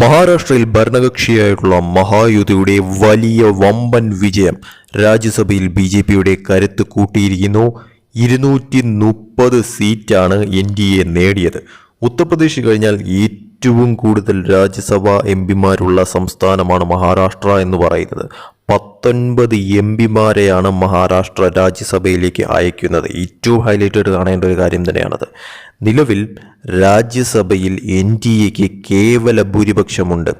മഹാരാഷ്ട്രയിൽ ഭരണകക്ഷിയായിട്ടുള്ള മഹായുതിയുടെ വലിയ വമ്പൻ വിജയം രാജ്യസഭയിൽ ബി ജെ പിയുടെ കരുത്ത് കൂട്ടിയിരിക്കുന്നു. ഇരുന്നൂറ്റി മുപ്പത് സീറ്റാണ് എൻ ഡി എ നേടിയത്. ഉത്തർപ്രദേശ് കഴിഞ്ഞാൽ ഏറ്റവും കൂടുതൽ രാജ്യസഭാ എം പിമാരുള്ള സംസ്ഥാനമാണ് മഹാരാഷ്ട്ര എന്ന് പറയുന്നത്. പത്തൊൻപത് എം പിമാരെയാണ് മഹാരാഷ്ട്ര രാജ്യസഭയിലേക്ക് അയക്കുന്നത്. ഏറ്റവും ഹൈലൈറ്റഡ് കാണേണ്ട ഒരു കാര്യം തന്നെയാണത്. നിലവിൽ രാജ്യസഭയിൽ എൻ ഡി എക്ക് കേവല ഭൂരിപക്ഷമുണ്ട്.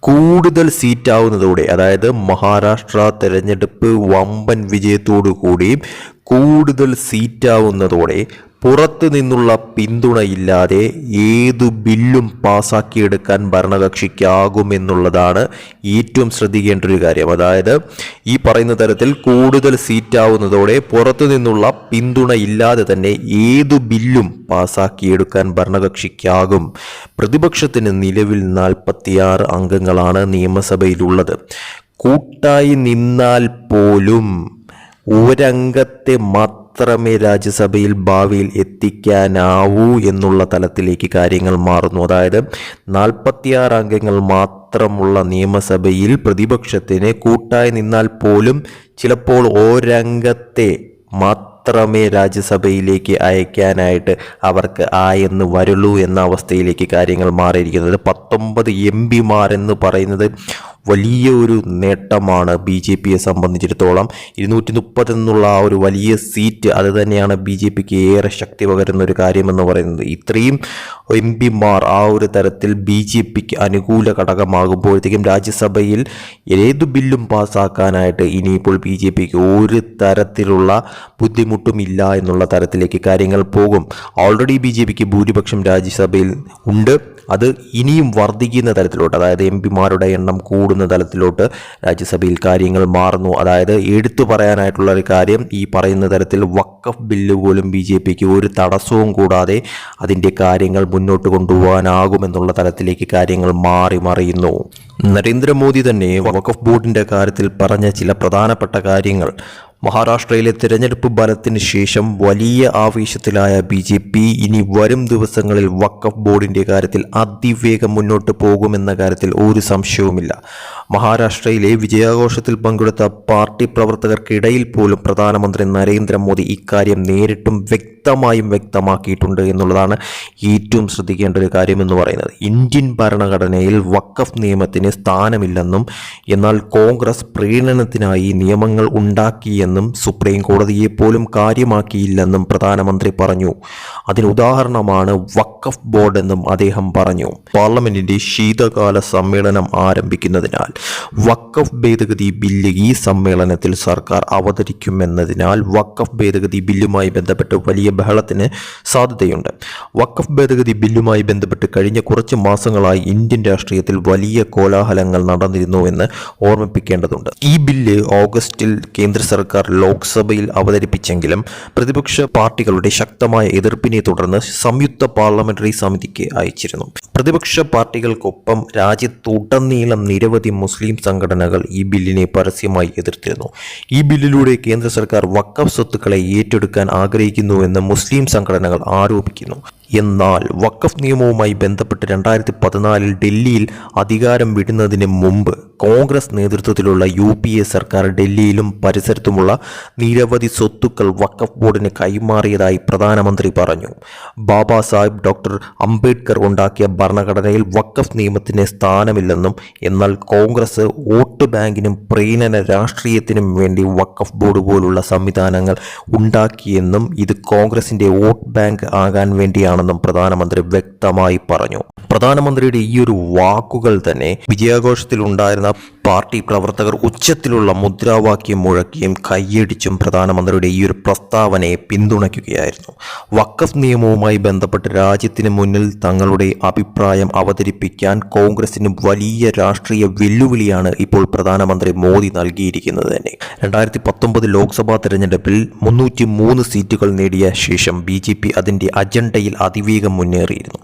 കൂടുതൽ സീറ്റാവുന്നതോടെ അതായത് മഹാരാഷ്ട്ര തെരഞ്ഞെടുപ്പ് വമ്പൻ വിജയത്തോടു കൂടി കൂടുതൽ സീറ്റാവുന്നതോടെ പുറത്തു നിന്നുള്ള പിന്തുണയില്ലാതെ ഏതു ബില്ലും പാസാക്കിയെടുക്കാൻ ഭരണകക്ഷിക്കാകുമെന്നുള്ളതാണ് ഏറ്റവും ശ്രദ്ധിക്കേണ്ട ഒരു കാര്യം. അതായത് ഈ പറയുന്ന തരത്തിൽ കൂടുതൽ സീറ്റാവുന്നതോടെ പുറത്തു നിന്നുള്ള പിന്തുണയില്ലാതെ തന്നെ ഏതു ബില്ലും പാസാക്കിയെടുക്കാൻ ഭരണകക്ഷിക്കാകും. പ്രതിപക്ഷത്തിന് നിലവിൽ നാൽപ്പത്തിയാറ് അംഗങ്ങളാണ് നിയമസഭയിലുള്ളത്. കൂട്ടായി നിന്നാൽ പോലും ഒരംഗത്തെ മാത്രമേ രാജ്യസഭയിൽ ഭാവിയിൽ എത്തിക്കാനാവൂ എന്നുള്ള തലത്തിലേക്ക് കാര്യങ്ങൾ മാറുന്നു. അതായത് നാൽപ്പത്തിയാറ് അംഗങ്ങൾ മാത്രമുള്ള നിയമസഭയിൽ പ്രതിപക്ഷത്തിന് കൂട്ടായി നിന്നാൽ പോലും ചിലപ്പോൾ ഒരംഗത്തെ മാത്രമേ രാജ്യസഭയിലേക്ക് അയക്കാനായിട്ട് അവർക്ക് ആയെന്ന് വരുള്ളൂ എന്ന അവസ്ഥയിലേക്ക് കാര്യങ്ങൾ മാറിയിരിക്കുന്നത്. പത്തൊമ്പത് എം പിമാരെന്ന് പറയുന്നത് വലിയ ഒരു നേട്ടമാണ് ബി ജെ പിയെ സംബന്ധിച്ചിടത്തോളം. ഇരുന്നൂറ്റി മുപ്പത് എന്നുള്ള ആ ഒരു വലിയ സീറ്റ് അത് തന്നെയാണ് ബി ജെ പിക്ക് ഏറെ ശക്തി പകരുന്ന ഒരു കാര്യമെന്ന് പറയുന്നത്. ഇത്രയും എം പിമാർ ആ ഒരു തരത്തിൽ ബി ജെ പിക്ക് അനുകൂല ഘടകമാകുമ്പോഴത്തേക്കും രാജ്യസഭയിൽ ഏത് ബില്ലും പാസ്സാക്കാനായിട്ട് ഇനിയിപ്പോൾ ബി ജെ പിക്ക് ഒരു തരത്തിലുള്ള ബുദ്ധിമുട്ടും ഇല്ല എന്നുള്ള തരത്തിലേക്ക് കാര്യങ്ങൾ പോകും. ഓൾറെഡി ബി ജെ പിക്ക് ഭൂരിപക്ഷം രാജ്യസഭയിൽ ഉണ്ട്. അത് ഇനിയും വർദ്ധിക്കുന്ന തരത്തിലോട്ട് അതായത് എം പിമാരുടെ എണ്ണം കൂടുന്ന തലത്തിലോട്ട് രാജ്യസഭയിൽ കാര്യങ്ങൾ മാറുന്നു. അതായത് എടുത്തു പറയാനായിട്ടുള്ള ഒരു കാര്യം ഈ പറയുന്ന തരത്തിൽ വക്കഫ് ബില്ല് പോലും ബി ജെ പിക്ക് ഒരു തടസ്സവും കൂടാതെ അതിന്റെ കാര്യങ്ങൾ മുന്നോട്ട് കൊണ്ടുപോകാനാകുമെന്നുള്ള തലത്തിലേക്ക് കാര്യങ്ങൾ മാറി മറിയുന്നു. നരേന്ദ്രമോദി തന്നെ വക്കഫ് ബോർഡിന്റെ കാര്യത്തിൽ പറഞ്ഞ ചില പ്രധാനപ്പെട്ട കാര്യങ്ങൾ. മഹാരാഷ്ട്രയിലെ തിരഞ്ഞെടുപ്പ് ഫലത്തിന് ശേഷം വലിയ ആവേശത്തിലായ ബി ജെ പി ഇനി വരും ദിവസങ്ങളിൽ വക്കഫ് ബോർഡിന്റെ കാര്യത്തിൽ അതിവേഗം മുന്നോട്ട് പോകുമെന്ന കാര്യത്തിൽ ഒരു സംശയവുമില്ല. മഹാരാഷ്ട്രയിലെ വിജയാഘോഷത്തിൽ പങ്കെടുത്ത പാർട്ടി പ്രവർത്തകർക്കിടയിൽ പോലും പ്രധാനമന്ത്രി നരേന്ദ്രമോദി ഇക്കാര്യം നേരിട്ടും വ്യക്തമായും വ്യക്തമാക്കിയിട്ടുണ്ട് എന്നുള്ളതാണ് ഏറ്റവും ശ്രദ്ധിക്കേണ്ട ഒരു കാര്യം എന്ന് പറയുന്നത്. ഇന്ത്യൻ ഭരണഘടനയിൽ വക്കഫ് നിയമത്തിന് സ്ഥാനമില്ലെന്നും എന്നാൽ കോൺഗ്രസ് പ്രീണനത്തിനായി നിയമങ്ങൾ ഉണ്ടാക്കിയെന്നും സുപ്രീം കോടതിയെ പോലും കാര്യമാക്കിയില്ലെന്നും പ്രധാനമന്ത്രി പറഞ്ഞു. അതിനുദാഹരണമാണ് വക്കഫ് വഖഫ് ബോർഡ് എന്നും അദ്ദേഹം പറഞ്ഞു. പാർലമെന്റിന്റെ ശീതകാല സമ്മേളനം ആരംഭിക്കുന്നതിനാൽ വഖഫ് ഭേദഗതി ബില്ല് ഈ സമ്മേളനത്തിൽ സർക്കാർ അവതരിക്കുമെന്നതിനാൽ വക്കഫ് ഭേദഗതി ബില്ലുമായി ബന്ധപ്പെട്ട് വലിയ ബഹളത്തിന് സാധ്യതയുണ്ട്. വക്കഫ് ഭേദഗതി ബില്ലുമായി ബന്ധപ്പെട്ട് കഴിഞ്ഞ കുറച്ച് മാസങ്ങളായി ഇന്ത്യൻ രാഷ്ട്രീയത്തിൽ വലിയ കോലാഹലങ്ങൾ നടന്നിരുന്നുവെന്ന് ഓർമ്മിപ്പിക്കേണ്ടതുണ്ട്. ഈ ബില്ല് ഓഗസ്റ്റിൽ കേന്ദ്ര സർക്കാർ ലോക്സഭയിൽ അവതരിപ്പിച്ചെങ്കിലും പ്രതിപക്ഷ പാർട്ടികളുടെ ശക്തമായ എതിർപ്പിനെ തുടർന്ന് സംയുക്ത പാർലമെന്ററി സമിതിക്ക് അയച്ചിരുന്നു. പ്രതിപക്ഷ പാർട്ടികൾക്കൊപ്പം രാജ്യത്തുടനീളം നിരവധി മുസ്ലിം സംഘടനകൾ ഈ ബില്ലിനെ പരസ്യമായി എതിർത്തിരുന്നു. ഈ ബില്ലിലൂടെ കേന്ദ്ര സർക്കാർ വക്കഫ് സ്വത്തുക്കളെ ഏറ്റെടുക്കാൻ ആഗ്രഹിക്കുന്നുവെന്ന് മുസ്ലിം സംഘടനകൾ ആരോപിക്കുന്നു. എന്നാൽ വഖഫ് നിയമവുമായി ബന്ധപ്പെട്ട് രണ്ടായിരത്തി പതിനാലിൽ ഡൽഹിയിൽ അധികാരം വിടുന്നതിന് മുമ്പ് കോൺഗ്രസ് നേതൃത്വത്തിലുള്ള യു പി എ സർക്കാർ ഡൽഹിയിലും പരിസരത്തുമുള്ള നിരവധി സ്വത്തുക്കൾ വഖഫ് ബോർഡിന് കൈമാറിയതായി പ്രധാനമന്ത്രി പറഞ്ഞു. ബാബാ സാഹിബ് ഡോക്ടർ അംബേദ്കർ ഉണ്ടാക്കിയ ഭരണഘടനയിൽ വഖഫ് നിയമത്തിന് സ്ഥാനമില്ലെന്നും എന്നാൽ കോൺഗ്രസ് വോട്ട് ബാങ്കിനും പ്രീണന രാഷ്ട്രീയത്തിനും വേണ്ടി വഖഫ് ബോർഡ് പോലുള്ള സംവിധാനങ്ങൾ ഉണ്ടാക്കിയെന്നും ഇത് കോൺഗ്രസിന്റെ വോട്ട് ബാങ്ക് ആകാൻ വേണ്ടിയാണെന്നും പ്രധാനമന്ത്രി വ്യക്തമായി പറഞ്ഞു. പ്രധാനമന്ത്രിയുടെ ഈ ഒരു വാക്കുകൾ തന്നെ വിജയാഘോഷത്തിൽ ഉണ്ടായിരുന്ന പാർട്ടി പ്രവർത്തകർ ഉച്ചത്തിലുള്ള മുദ്രാവാക്യം മുഴക്കിയും കൈയടിച്ചും പ്രധാനമന്ത്രിയുടെ ഈ ഒരു പ്രസ്താവനയെ പിന്തുണയ്ക്കുകയായിരുന്നു. വക്കഫ് നിയമവുമായി ബന്ധപ്പെട്ട് രാജ്യത്തിന് മുന്നിൽ തങ്ങളുടെ അഭിപ്രായം അവതരിപ്പിക്കാൻ കോൺഗ്രസിന് വലിയ രാഷ്ട്രീയ വെല്ലുവിളിയാണ് ഇപ്പോൾ പ്രധാനമന്ത്രി മോദി നൽകിയിരിക്കുന്നത് തന്നെ. രണ്ടായിരത്തി പത്തൊമ്പത് ലോക്സഭാ തെരഞ്ഞെടുപ്പിൽ മുന്നൂറ്റി മൂന്ന് സീറ്റുകൾ നേടിയ ശേഷം ബി ജെ പി അതിന്റെ അജണ്ടയിൽ അതിവേഗം മുന്നേറിയിരുന്നു.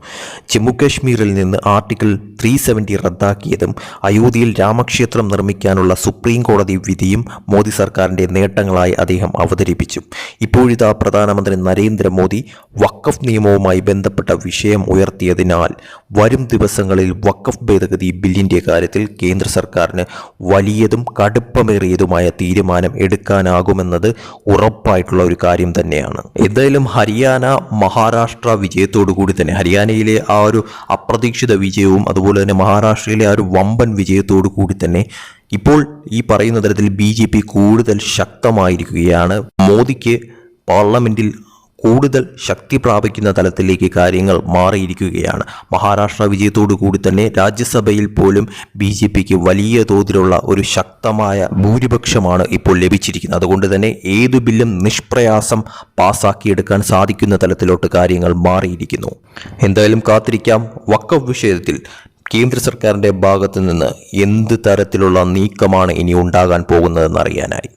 ജമ്മു കാശ്മീരിൽ നിന്ന് ആർട്ടിക്കിൾ ത്രീ സെവന്റി റദ്ദാക്കിയതും അയോധ്യയിൽ രാമക്ഷേത്രം നിർമ്മിക്കാനുള്ള സുപ്രീം കോടതി വിധിയും മോദി സർക്കാരിന്റെ നേട്ടങ്ങളായി അദ്ദേഹം അവതരിപ്പിച്ചു. ഇപ്പോഴിതാ പ്രധാനമന്ത്രി നരേന്ദ്രമോദി വഖഫ് നിയമവുമായി ബന്ധപ്പെട്ട വിഷയം ഉയർത്തിയതിനാൽ വരും ദിവസങ്ങളിൽ വഖഫ് ഭേദഗതി ബില്ലിന്റെ കാര്യത്തിൽ കേന്ദ്ര സർക്കാരിന് വലിയതും കടുപ്പമേറിയതുമായ തീരുമാനം എടുക്കാനാകുമെന്നത് ഉറപ്പായിട്ടുള്ള ഒരു കാര്യം തന്നെയാണ്. എന്തായാലും ഹരിയാന മഹാരാഷ്ട്ര വിജയത്തോടു കൂടി തന്നെ ഹരിയാനയിലെ ആ ഒരു അപ്രതീക്ഷിത വിജയവും അതുപോലെ തന്നെ മഹാരാഷ്ട്രയിലെ ആ ഒരു വമ്പൻ വിജയത്തോടു കൂടി തന്നെ ഇപ്പോൾ ഈ പറയുന്ന തരത്തിൽ ബി ജെ പി കൂടുതൽ ശക്തമായിരിക്കുകയാണ്. മോദിക്ക് പാർലമെന്റിൽ കൂടുതൽ ശക്തി പ്രാപിക്കുന്ന തലത്തിലേക്ക് കാര്യങ്ങൾ മാറിയിരിക്കുകയാണ്. മഹാരാഷ്ട്ര വിജയത്തോടു കൂടി തന്നെ രാജ്യസഭയിൽ പോലും ബി ജെ പിക്ക് വലിയ തോതിലുള്ള ഒരു ശക്തമായ ഭൂരിപക്ഷമാണ് ഇപ്പോൾ ലഭിച്ചിരിക്കുന്നത്. അതുകൊണ്ട് തന്നെ ഏതു ബില്ലും നിഷ്പ്രയാസം പാസാക്കിയെടുക്കാൻ സാധിക്കുന്ന തലത്തിലോട്ട് കാര്യങ്ങൾ മാറിയിരിക്കുന്നു. എന്തായാലും കാത്തിരിക്കാം. വക്കഫ് വിഷയത്തിൽ കേന്ദ്ര സർക്കാരിന്റെ ഭാഗത്തു നിന്ന് എന്ത് തരത്തിലുള്ള നീക്കമാണ് ഇനി ഉണ്ടാകാൻ പോകുന്നതെന്ന് അറിയാനായി.